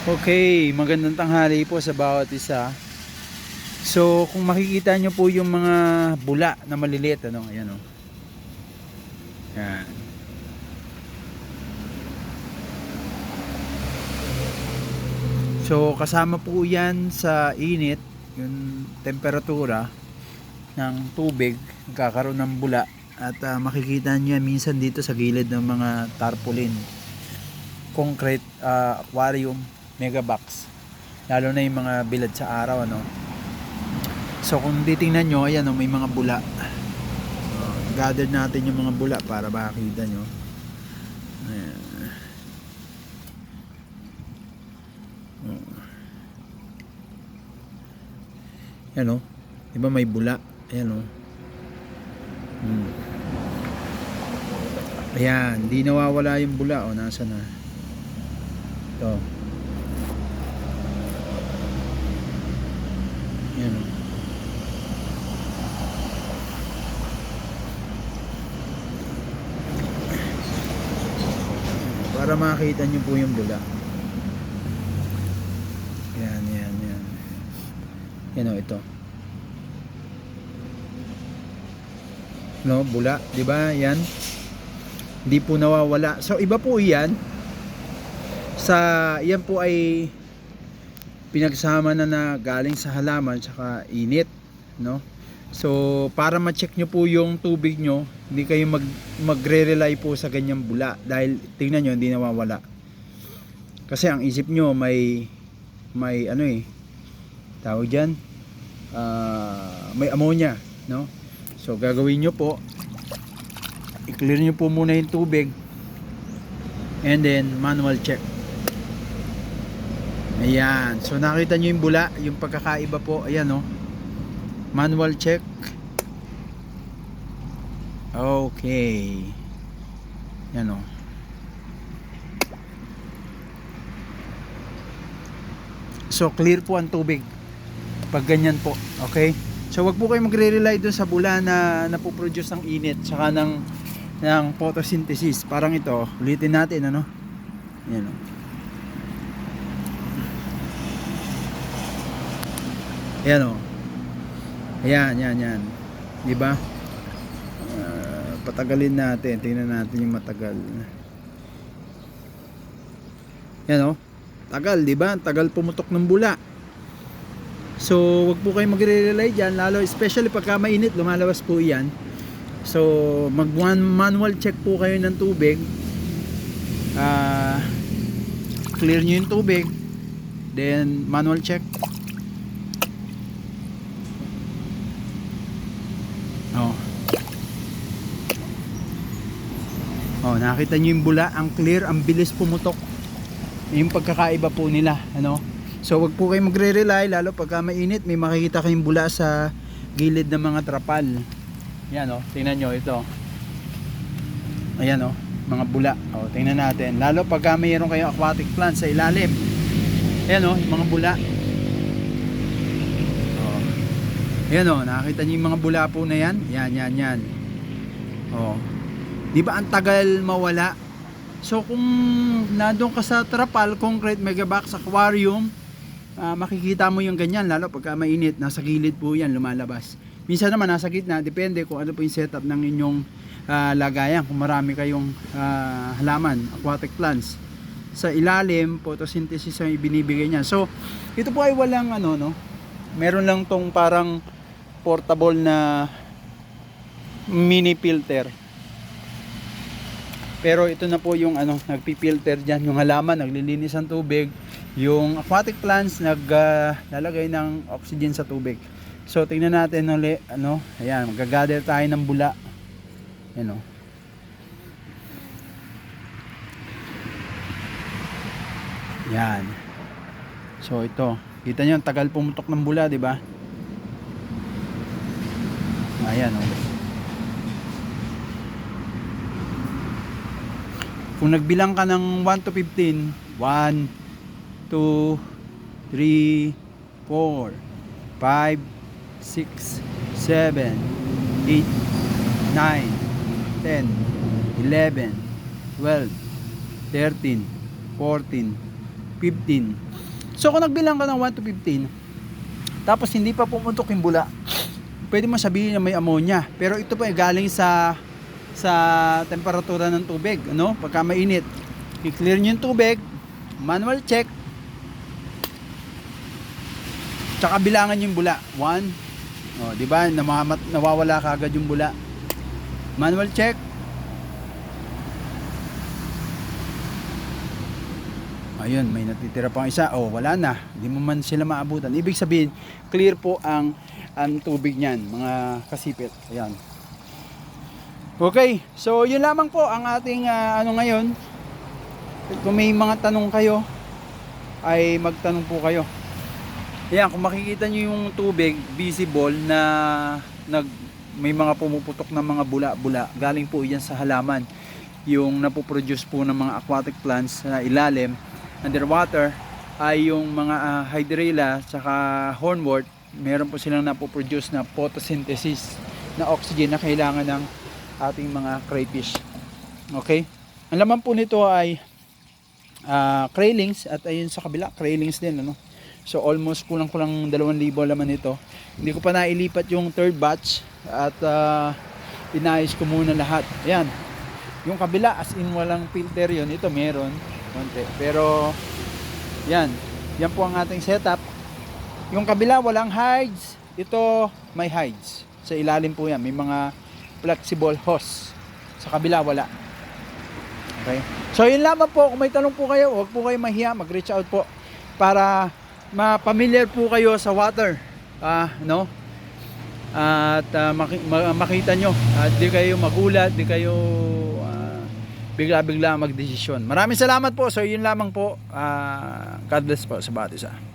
Okay, magandang tanghali po sa bawat isa. So, kung makikita nyo po yung mga bula na maliliit, ano, ayan o. Yan. So, kasama po yan sa init, yung temperatura ng tubig, nagkakaroon ng bula. At ah, makikita nyo minsan dito sa gilid ng mga tarpaulin concrete ah, aquarium mega box lalo na yung mga bilad sa araw ano so kung titingnan nyo ayan oh, may mga bula so, gather natin yung mga bula para makakita nyo ayan Oh. Ayan oh. Di ba may bula? Ayan oh. Hmm. Ayan, di nawawala yung bula o nasa na. Ito. Ayan o. Para makita nyo po yung bula. Yan, yan, yan. Yan o, ito. No, bula, 'di ba? Yan. Hindi po nawawala. So iba po 'yan. Sa yan po ay pinagsama na na galing sa halaman tsaka init, no? So para ma-check nyo po yung tubig nyo, hindi kayo mag magre-rely po sa ganyang bula dahil tingnan nyo hindi nawawala. Kasi ang isip nyo may may ano eh tawag diyan ah, may ammonia, no? So gagawin nyo po i-clear nyo po muna yung tubig and then manual check. Ayan. So nakita nyo yung bula, yung pagkakaiba po. Ayan oh. Manual check. Okay. Yan oh. So clear po ang tubig. Pag ganyan po. Okay? So wag po kayo magre-rely dun sa bula na napoproduce ng init saka ng ng photosynthesis. Parang ito, ulitin natin ano. Yan oh. Ayan o. Ayan, yan, yan. Di ba? Ah, patagalin natin. Tingnan natin yung matagal. Yan o. Tagal, di ba? Tagal pumutok ng bula. So, wag po kayo magre-rely dyan. Lalo, especially pagka mainit, lumalabas po yan. So, mag one manual check po kayo ng tubig. Ah, clear nyo yung tubig. Then, manual check. Oh, nakita niyo yung bula, ang clear, ang bilis pumutok. Yung pagkakaiba po nila, ano? So wag po kayo magre-rely lalo pagka mainit, may makikita kayong bula sa gilid ng mga trapal. Yan oh, tingnan niyo ito. Ayan oh, mga bula. Oh, tingnan natin. Lalo pagka mayroon kayong aquatic plants sa ilalim. Ayan oh, mga bula. Oh. Ayan o, nakita niyo yung mga bula po na yan? Yan, yan, yan. O. Di ba ang tagal mawala? So kung nandun ka sa trapal, concrete, megabox, aquarium, ah, makikita mo yung ganyan, lalo pagka mainit, nasa gilid po yan, lumalabas. Minsan naman nasa gitna, depende kung ano po yung setup ng inyong ah, lagayan. Kung marami kayong ah, halaman, aquatic plants. Sa ilalim, photosynthesis ang ibinibigay niya. So, ito po ay walang ano, no? Meron lang tong parang portable na mini filter. Pero ito na po yung ano, nagpi-filter diyan yung halaman, naglilinis ng tubig. Yung aquatic plants naglalagay ng oxygen sa tubig. So tingnan natin uli, ano, ayan, magagather tayo ng bula. Ayan oh. Yan. So ito, kita ang tagal pumutok ng bula, 'di ba? Ayan oh. Kung nagbilang ka ng 1 to 15, 1 2 3 4 5 6 7 8 9 10 11 12 13 14 15 So kung nagbilang ka ng 1 to 15, tapos hindi pa pumutok yung bula, pwede mo sabihin na may ammonia. Pero ito po ay galing sa sa temperatura ng tubig, ano? Pagka mainit. I-clear nyo yung tubig, manual check, tsaka bilangan yung bula. 1, Oh, 'di ba? Namamat, nawawala kagad yung bula. Manual check. Ayun, may natitira pang isa. Oh, wala na. Hindi mo man sila maabutan. Ibig sabihin, clear po ang ang tubig niyan, mga kasipit. Ayan. Okay, so yun lamang po ang ating ah, ano ngayon. Kung may mga tanong kayo, ay magtanong po kayo. Ayan, kung makikita nyo yung tubig visible na nag may mga pumuputok na mga bula-bula, galing po yan sa halaman. Yung napoproduce po ng mga aquatic plants sa ilalim, underwater, ay yung mga uh, hydrilla tsaka hornwort, meron po silang napoproduce na photosynthesis na oxygen na kailangan ng ating mga crayfish. Okay? Ang laman po nito ay ah craylings at ayun sa kabila, craylings din ano. So almost kulang-kulang 2,000 laman nito. Hindi ko pa nailipat yung third batch at uh, inayos ko muna lahat. Ayan. Yung kabila as in walang filter yon ito meron konti. Pero yan. Yan po ang ating setup. Yung kabila walang hides. Ito may hides. Sa ilalim po yan. May mga flexible hose. Sa kabila wala. Okay. So yun lamang po. Kung may tanong po kayo, huwag po kayo mahiya. Mag-reach out po. Para ma-familiar po kayo sa water. Ah, no? At ah, maki- ma- makita nyo. At di kayo magulat, di kayo ah, bigla-bigla magdesisyon. Maraming salamat po. So yun lamang po. Ah, God bless po sa bawat isa.